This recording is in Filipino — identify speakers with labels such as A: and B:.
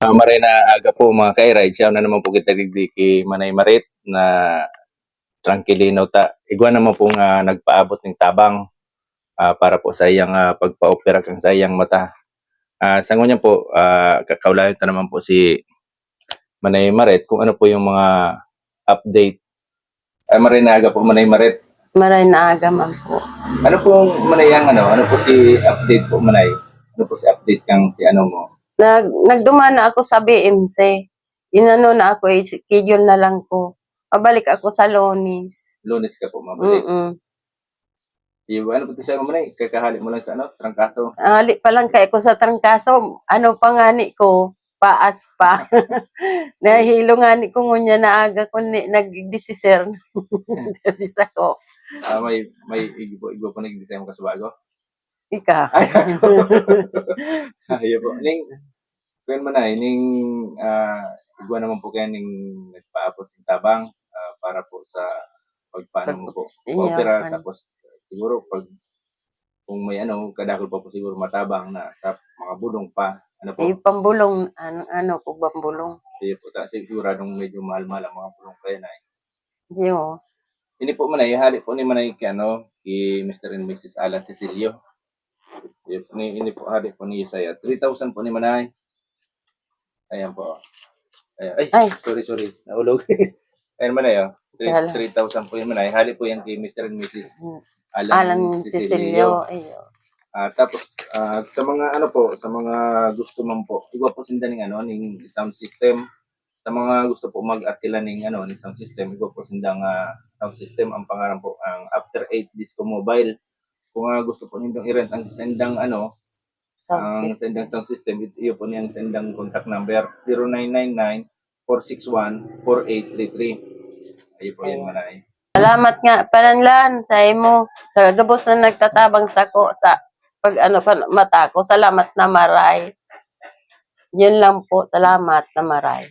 A: Uh, maray na aga po mga kairide, siya na naman po kita kay Manay Marit na tranquilino ta. Igwa naman po nga nagpaabot ng tabang ah, para po sa iyang ah, pagpa-opera kang sa iyang mata. Ah, sa ngunya po, ah, kakaulayan ta naman po si Manay Marit kung ano po yung mga update. Ay, Maray na aga po Manay Marit.
B: Maray na aga man po.
A: Ano po Manay ang ano? Ano po si update po Manay? Ano po si update kang si ano mo?
B: Nag, nagduman na ako sa BMC. Inano na ako, eh, schedule na lang ko. Pabalik ako sa Lonis.
A: Lunes ka po mabalik.
B: Mm-mm.
A: Yung ano po ito siya Manay? Kakahali mo lang sa ano? Trangkaso.
B: Ali pa lang kay ko sa trangkaso. Ano pangani ko? Paas pa. Nahilo nga ni ko ngunya na aga ko ni nagdesisir. Nagdesisir ako.
A: Ah, may may igo igo po nag-design mo ka sa bago.
B: Ika.
A: Ay, Ayaw po. Ning, kung man na, ning, ah, igwa naman po kayo ning nagpaabot ng tabang ah, para po sa pagpaano mo po. Opera,
B: man.
A: tapos siguro pag kung may ano, kadakol pa po siguro matabang na sa mga bulong pa. Ano po,
B: Ay, pambulong. Ano, ano ko pambulong?
A: Iya po, ta, siguradong medyo mahal-mahal ang mga bulong kayo na.
B: Yo.
A: Hindi po man hali po ni Manay kay ano, kay Mr. and Mrs. Alan Cecilio. Hindi po, ni, hindi po hali po ni Isaiah. 3,000 po ni Manay. Ayan po. Ayan. Ay,
B: Ay.
A: sorry, sorry. Naulog. Ayan Manay, oh.
B: Sala.
A: 3,000 po yung Manay. Hali po yan kay Mr. and Mrs. Alan,
B: Alan Cecilio. Ayo.
A: Ah, tapos ah, sa mga ano po, sa mga gusto man po, iwa po sinda ning ano ning sound system. Sa mga gusto po mag-atila ning ano ning sound system, iwa po sinda nga sound system ang pangalan po ang After 8 Disco Mobile. Kung nga gusto po nindong i-rent ang sendang ano,
B: Sound
A: ang
B: system.
A: sendang sound system, it- iyo po niyang sendang contact number 0999 461 4833. Ayo po yan manay.
B: Salamat nga pananlan sa imo sa gabos na nagtatabang sa ko sa pag ano pa mata ko. Salamat na maray. Yun lang po. Salamat na maray.